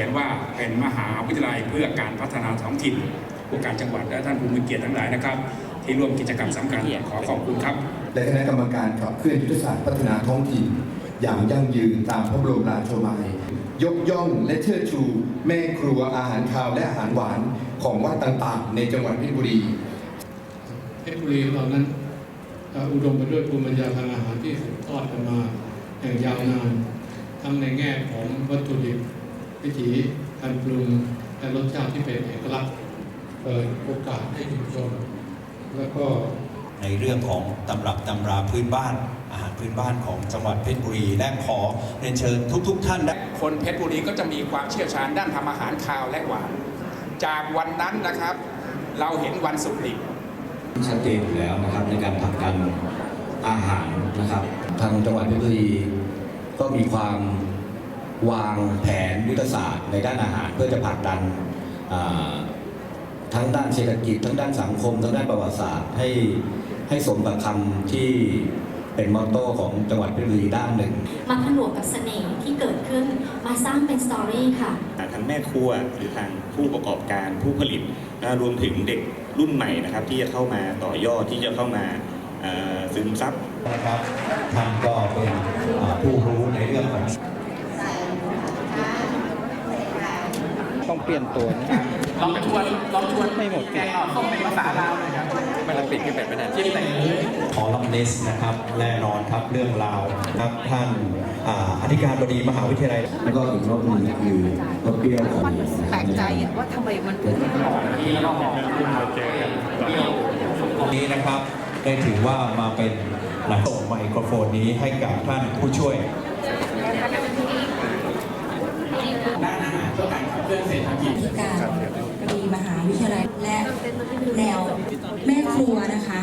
ขียนว่าเป็นมหาวิทยาลัยเพื่อการพัฒนาท้องถิ่นผู้การจังหวัดและท่านผู้มีเกียรติทั้งหลายนะครับ ที่ร่วมกิจกรรมสำคัญขอขอบคุณครับ และคณะกรรมการขับเคลื่อนยุทธศาสตร์พัฒนาท้องถิ่น อย่างยั่งยืนตามพระบรมราโชบายยกย่องและเชิดชู แม่ครัวอาหารคาวและอาหารหวานของวัดต่างๆ ในจังหวัดเพชรบุรีเพชรบุรีเรานั้นเอ่ออุดมไปด้วยภูมิปัญญาทางอาหารที่สืบทอดกันมาอย่างยาวนานทั้งในแง่ของวัตถุดิบ วิถีการปรุงและรสชาติที่เป็นเอกลักษณ์เปิดโอกาสให้ชุมชนแล้วก็ในเรื่องของตำรับตำราพื้นบ้าน อาหารพื้นบ้านของจังหวัดเพชรบุรีและขอเรียนเชิญทุก ๆท่านได้คนเพชรบุรีก็จะมีความเชี่ยวชาญด้านทำอาหารคาวและหวาน จากวันนั้นนะครับ เราเห็นวันสุกดิบชัดเจนอยู่แล้วนะครับในการผลักดันอาหารนะครับ ทางจังหวัดเพชรบุรีก็มีความ วางแผนยุทธศาสตร์ในด้านอาหารเพื่อจะผลักดันอ่าทั้งด้านเศรษฐกิจ ทั้งด้านสังคม ทั้งด้านประวัติศาสตร์ให้ให้สมกับคำที่เป็นมอตโต้ของจังหวัดเพชรบุรีด้านหนึ่ง มาผนวกกับเสน่ห์ที่เกิดขึ้นมาสร้างเป็นสตอรี่ค่ะทางแม่ครัวหรือทางผู้ประกอบการผู้ผลิตนะรวมถึงเด็กรุ่นใหม่นะครับ ที่จะเข้ามาต่อยอดที่จะเข้ามาเอ่อซึมซับนะครับท่านก็เป็นอ่าผู้รู้ในเรื่องของ ต้องเปลี่ยนตัวนะลองชวนลองชวนไม่หมดแกงอ่อต้มเป็นภาษาลาวหน่อยครับมันละปิดขึ้นไปไม่ได้จิ้มใส่คอลัมนิสต์นะครับแน่นอนครับเรื่องราวครับท่านอ่าอธิการบดีมหาวิทยาลัย แล้วก็อีกรสหนึ่งคือรสเปรี้ยวของแปลกใจอะว่าทำไมมันถึงนี้นะครับได้ถือว่ามาเป็นหลังส่งไมโครโฟนนี้ให้กับท่านผู้ช่วย การบดีมหาวิทยาลัยและ แนวแม่ครัวนะคะ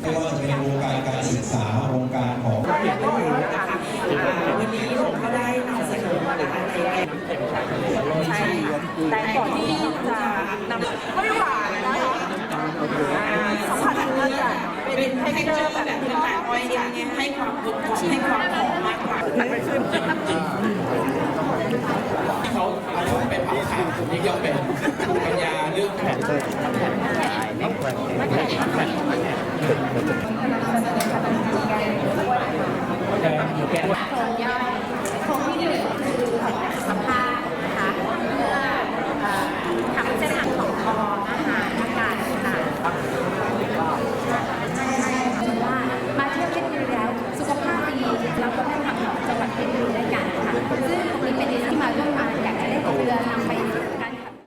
ไม่ว่าจะเป็นวงการการศึกษาวงการของวันนี้ผมก็ได้นำเสนอนะคะในใช่แต่ก่อนที่จะนำไม่หวานนะคะสัมผัสก็จะเป็นเทคเจอร์แบบเป็นแบบออยล์เนี่ยให้ความกลมกล่อมให้ความหอมมากกว่าเขาเอาไปเผาถ่านนี่ย่อมเป็นภูมิปัญญาเรื่องแผนเชิญ